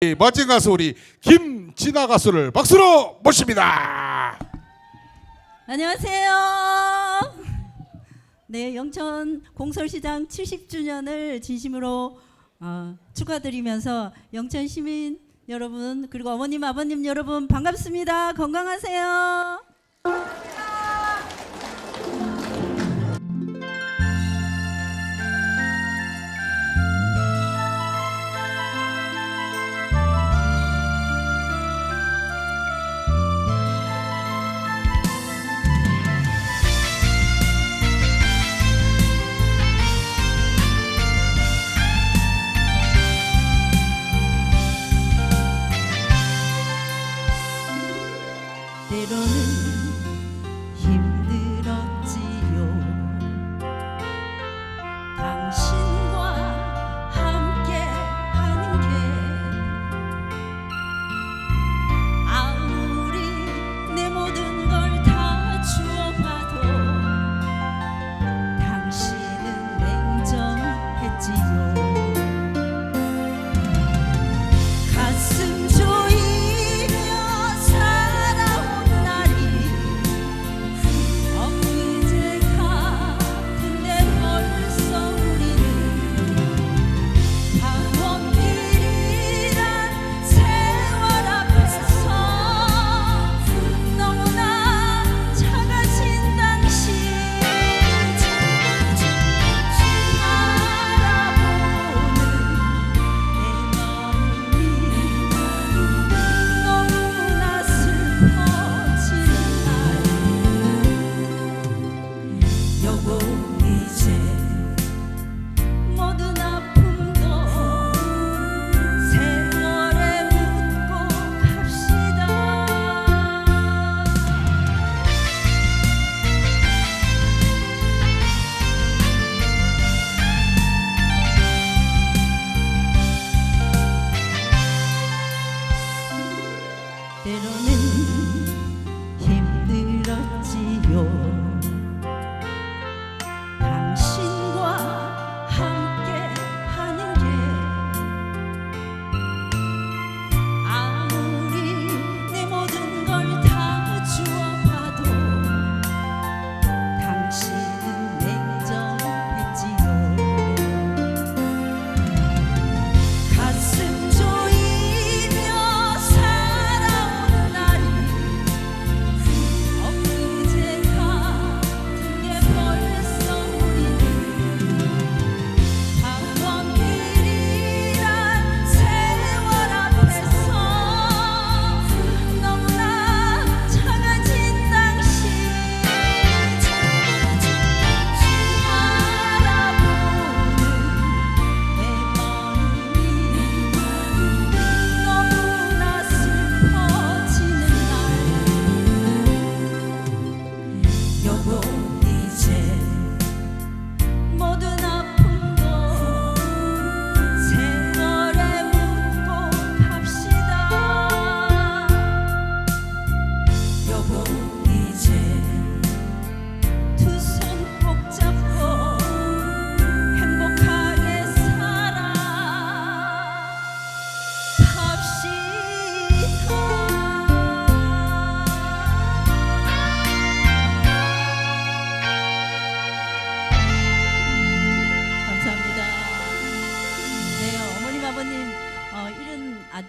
이 멋진 가수 우리 김진아 가수를 박수로 모십니다. 안녕하세요. 네, 영천 공설시장 70주년을 진심으로 어, 축하드리면서 영천 시민 여러분 그리고 어머님 아버님 여러분 반갑습니다. 건강하세요.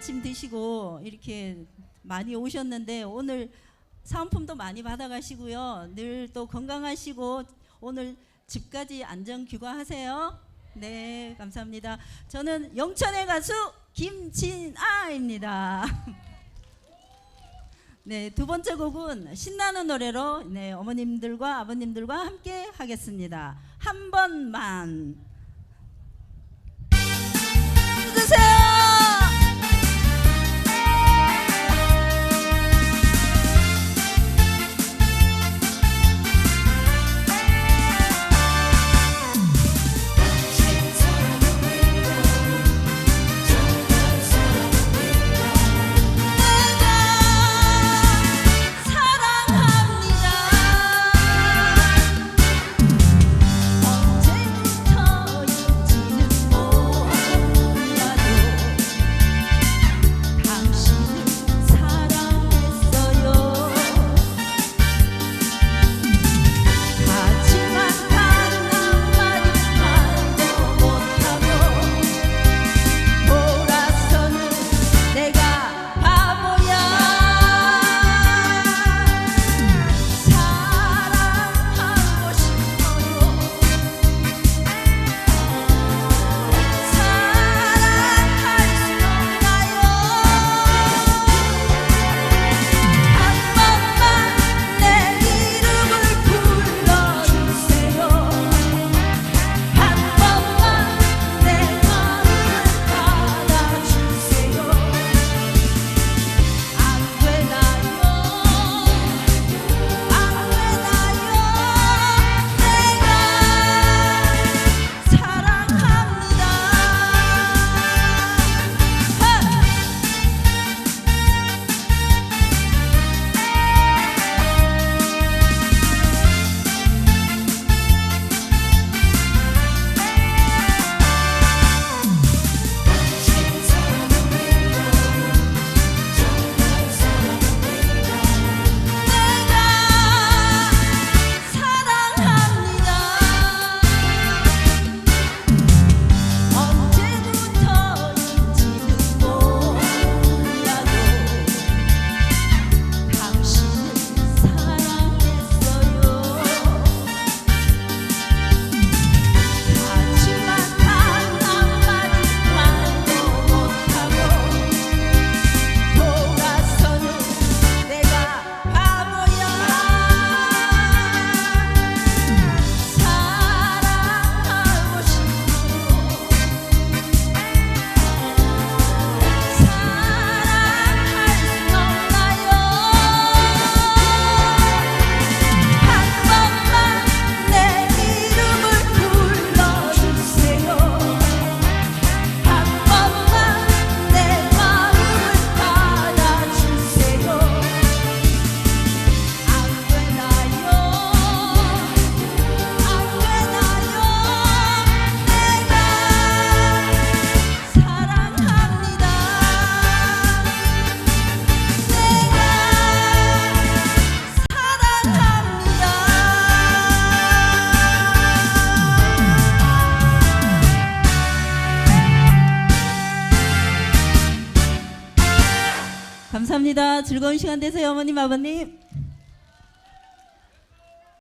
아침 드시고 이렇게 많이 오셨는데 오늘 사은품도 많이 받아가시고요. 늘 또 건강하시고 오늘 집까지 안전 귀가하세요. 네, 감사합니다. 저는 영천의 가수 김진아입니다. 네, 두 번째 곡은 신나는 노래로 네, 어머님들과 아버님들과 함께 하겠습니다. 한 번만 감사합니다. 즐거운 시간 되세요, 어머님, 아버님.